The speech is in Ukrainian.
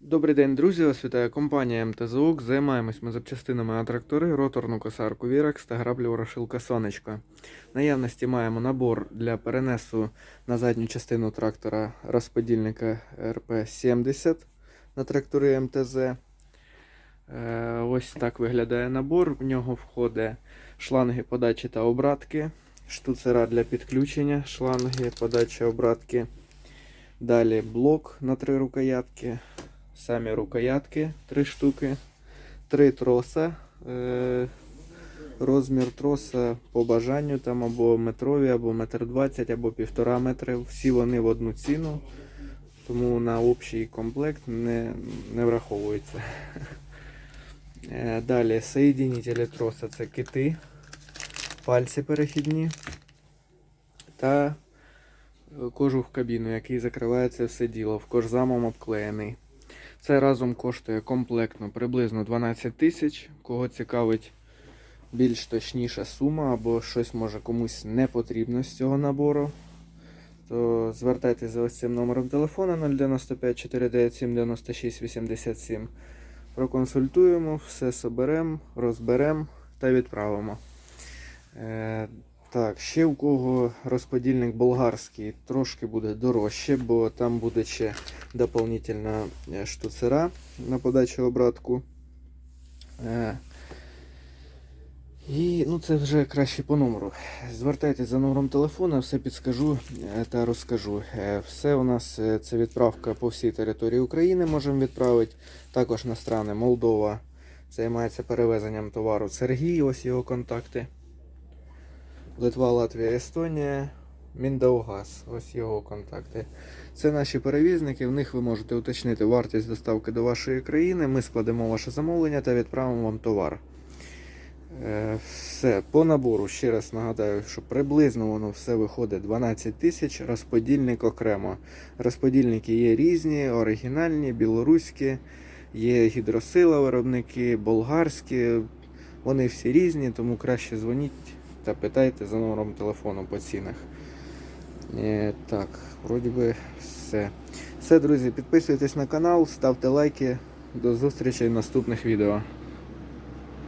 Добрий день, друзі! Вас вітає компанія МТЗОК. Займаємось ми запчастинами на трактори, роторну косарку Вірекс та граблю ворошилка Сонечко. Наявності маємо набор для перенесу на задню частину трактора розподільника РП-70 на трактори МТЗ. Е, Ось так виглядає набор. В нього входить шланги подачі та обратки, штуцера для підключення, шланги подачі обратки. Далі блок на три рукоятки, самі рукоятки, три штуки, три троса. Е, розмір троса по бажанню там або метрові, або метр двадцять, або півтора метри. Всі вони в одну ціну, тому на общий комплект не, не враховується. Е, Далі соєдинителі троса це кити, пальці перехідні та кожух кабіну, який закриває це все діло, в кожзамом обклеєний. Це разом коштує комплектно приблизно 12 тисяч. Кого цікавить більш точніша сума або щось може комусь не потрібно з цього набору, то звертайтеся за ось цим номером телефона 095 497 96 87. Проконсультуємо, все соберемо, розберемо та відправимо. Е, так, ще у кого розподільник болгарський трошки буде дорожче, бо там буде ще дополнительна е, штуцера на подачу обратку. І ну, це вже краще по номеру. Звертайтеся за номером телефона, все підскажу е, та розкажу. Е, Все у нас е, це відправка по всій території України можемо відправити. Також на страни Молдова займається перевезенням товару Сергій, ось його контакти. Литва, Латвія, Естонія, Міндаугаз. Ось його контакти. Це наші перевізники. В них ви можете уточнити вартість доставки до вашої країни. Ми складемо ваше замовлення та відправимо вам товар. Е, Все, по набору, ще раз нагадаю, що приблизно воно все виходить 12 тисяч, розподільник окремо. Розподільники є різні, оригінальні, білоруські, є гідросила виробники, болгарські. Вони всі різні, тому краще дзвоніть та питайте за номером телефону по цінах. Е, так, вроді би все. Все, друзі, підписуйтесь на канал, ставте лайки. До зустрічі в наступних відео.